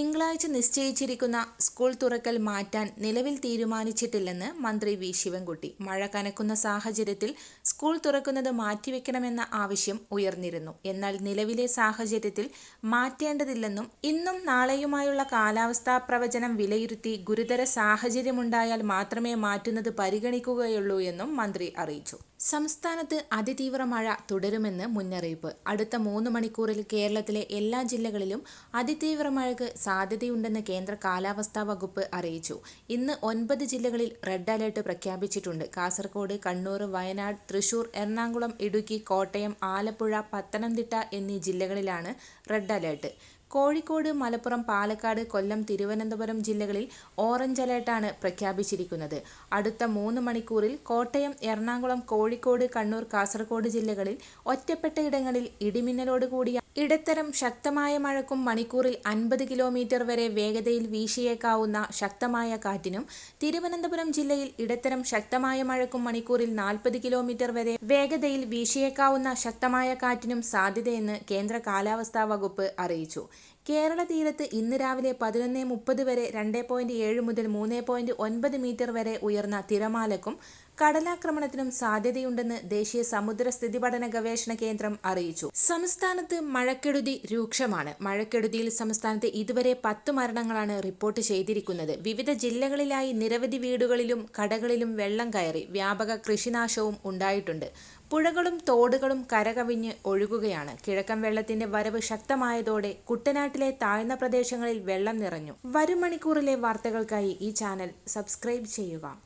തിങ്കളാഴ്ച നിശ്ചയിച്ചിരിക്കുന്ന സ്കൂൾ തുറക്കൽ മാറ്റാൻ നിലവിൽ തീരുമാനിച്ചിട്ടില്ലെന്ന് മന്ത്രി വി. ശിവൻകുട്ടി. മഴ കനക്കുന്ന സാഹചര്യത്തിൽ സ്കൂൾ തുറക്കുന്നത് മാറ്റിവെക്കണമെന്ന ആവശ്യം ഉയർന്നിരുന്നു. എന്നാൽ നിലവിലെ സാഹചര്യത്തിൽ മാറ്റേണ്ടതില്ലെന്നും ഇന്നും നാളെയുമായുള്ള കാലാവസ്ഥാ പ്രവചനം വിലയിരുത്തി ഗുരുതര സാഹചര്യമുണ്ടായാൽ മാത്രമേ മാറ്റുന്നത് പരിഗണിക്കുകയുള്ളൂ എന്നും മന്ത്രി അറിയിച്ചു. സംസ്ഥാനത്ത് അതിതീവ്ര മഴ തുടരുമെന്ന് മുന്നറിയിപ്പ്. അടുത്ത മൂന്ന് മണിക്കൂറിൽ കേരളത്തിലെ എല്ലാ ജില്ലകളിലും അതിതീവ്ര മഴയ്ക്ക് സാധ്യതയുണ്ടെന്ന് കേന്ദ്ര കാലാവസ്ഥാ വകുപ്പ് അറിയിച്ചു. ഇന്ന് ഒൻപത് ജില്ലകളിൽ റെഡ് അലേർട്ട് പ്രഖ്യാപിച്ചിട്ടുണ്ട്. കാസർഗോഡ് കണ്ണൂർ വയനാട് തൃശൂർ എറണാകുളം ഇടുക്കി കോട്ടയം ആലപ്പുഴ പത്തനംതിട്ട എന്നീ ജില്ലകളിലാണ് റെഡ് അലേർട്ട്. കോഴിക്കോട് മലപ്പുറം പാലക്കാട് കൊല്ലം തിരുവനന്തപുരം ജില്ലകളിൽ ഓറഞ്ച് അലേർട്ടാണ് പ്രഖ്യാപിച്ചിരിക്കുന്നത്. അടുത്ത മൂന്ന് മണിക്കൂറിൽ കോട്ടയം എറണാകുളം കോഴിക്കോട് കണ്ണൂർ കാസർഗോഡ് ജില്ലകളിൽ ഒറ്റപ്പെട്ട ഇടങ്ങളിൽ ഇടിമിന്നലോട് കൂടിയ ഇടത്തരം ശക്തമായ മഴക്കും മണിക്കൂറിൽ അൻപത് കിലോമീറ്റർ വരെ വേഗതയിൽ വീശിയേക്കാവുന്ന ശക്തമായ കാറ്റിനും തിരുവനന്തപുരം ജില്ലയിൽ ഇടത്തരം ശക്തമായ മഴക്കും മണിക്കൂറിൽ നാൽപ്പത് കിലോമീറ്റർ വരെ വേഗതയിൽ വീശിയേക്കാവുന്ന ശക്തമായ കാറ്റിനും സാധ്യതയെന്ന് കേന്ദ്ര കാലാവസ്ഥാ വകുപ്പ് അറിയിച്ചു. കേരള തീരത്ത് ഇന്ന് രാവിലെ പതിനൊന്ന് മുപ്പത് വരെ രണ്ട് പോയിന്റ് ഏഴ് മുതൽ മൂന്ന് പോയിന്റ് ഒൻപത് മീറ്റർ വരെ ഉയർന്ന തിരമാലക്കും കടലാക്രമണത്തിനും സാധ്യതയുണ്ടെന്ന് ദേശീയ സമുദ്ര സ്ഥിതി പഠന ഗവേഷണ കേന്ദ്രം അറിയിച്ചു. സംസ്ഥാനത്ത് മഴക്കെടുതി രൂക്ഷമാണ്. മഴക്കെടുതിയിൽ സംസ്ഥാനത്ത് ഇതുവരെ പത്ത് മരണങ്ങളാണ് റിപ്പോർട്ട് ചെയ്തിരിക്കുന്നത്. വിവിധ ജില്ലകളിലായി നിരവധി വീടുകളിലും കടകളിലും വെള്ളം കയറി വ്യാപക കൃഷിനാശവും ഉണ്ടായിട്ടുണ്ട്. പുഴകളും തോടുകളും കരകവിഞ്ഞ് ഒഴുകുകയാണ്. കിഴക്കൻ വെള്ളത്തിന്റെ വരവ് ശക്തമായതോടെ കുട്ടനാട്ടിലെ താഴ്ന്ന പ്രദേശങ്ങളിൽ വെള്ളം നിറഞ്ഞു. വരും മണിക്കൂറിലെ വാർത്തകൾക്കായി ഈ ചാനൽ സബ്സ്ക്രൈബ് ചെയ്യുക.